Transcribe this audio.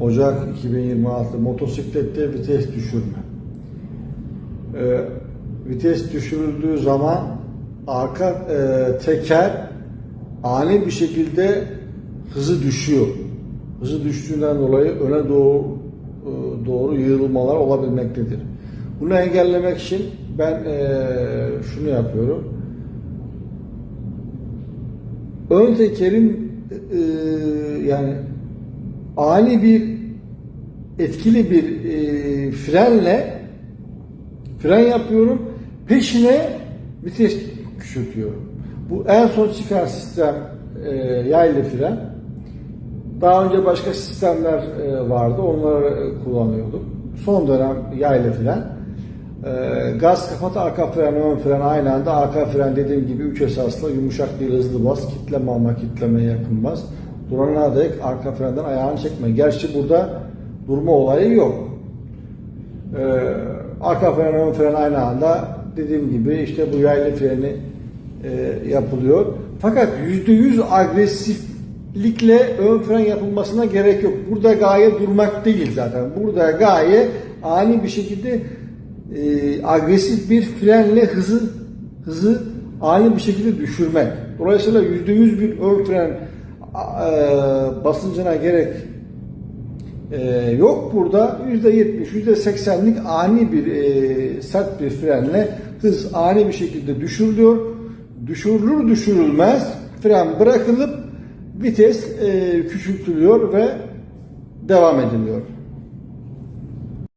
Ocak 2026 motosiklette vites düşürme. Ee, vites düşürüldüğü zaman arka e, teker ani bir şekilde hızı düşüyor. Hızı düştüğünden dolayı öne doğru e, doğru yığılmalar olabilmektedir. Bunu engellemek için ben e, şunu yapıyorum. Ön tekerin e, yani ani bir etkili bir e, frenle fren yapıyorum. Peşine vites küçültüyorum. Bu en son çıkan sistem e, yaylı fren. Daha önce başka sistemler e, vardı. Onları kullanıyorduk. Son dönem yaylı fren. E, gaz kapat, arka fren, ön fren aynı anda. Arka fren dediğim gibi 3 esaslı yumuşak değil hızlı bas. Kitleme ama kitlemeye yakın bas. Durana dek arka frenden ayağını çekme. Gerçi burada durma olayı yok. Ee, arka fren ön fren aynı anda dediğim gibi işte bu yaylı freni e, yapılıyor. Fakat %100 agresiflikle ön fren yapılmasına gerek yok. Burada gaye durmak değil zaten. Burada gaye ani bir şekilde e, agresif bir frenle hızı hızı ani bir şekilde düşürmek. Dolayısıyla %100 bir ön fren e, basıncına gerek ee, yok burada %70, %80'lik ani bir e, sert bir frenle hız ani bir şekilde düşürülüyor. Düşürülür düşürülmez fren bırakılıp vites e, küçültülüyor ve devam ediliyor.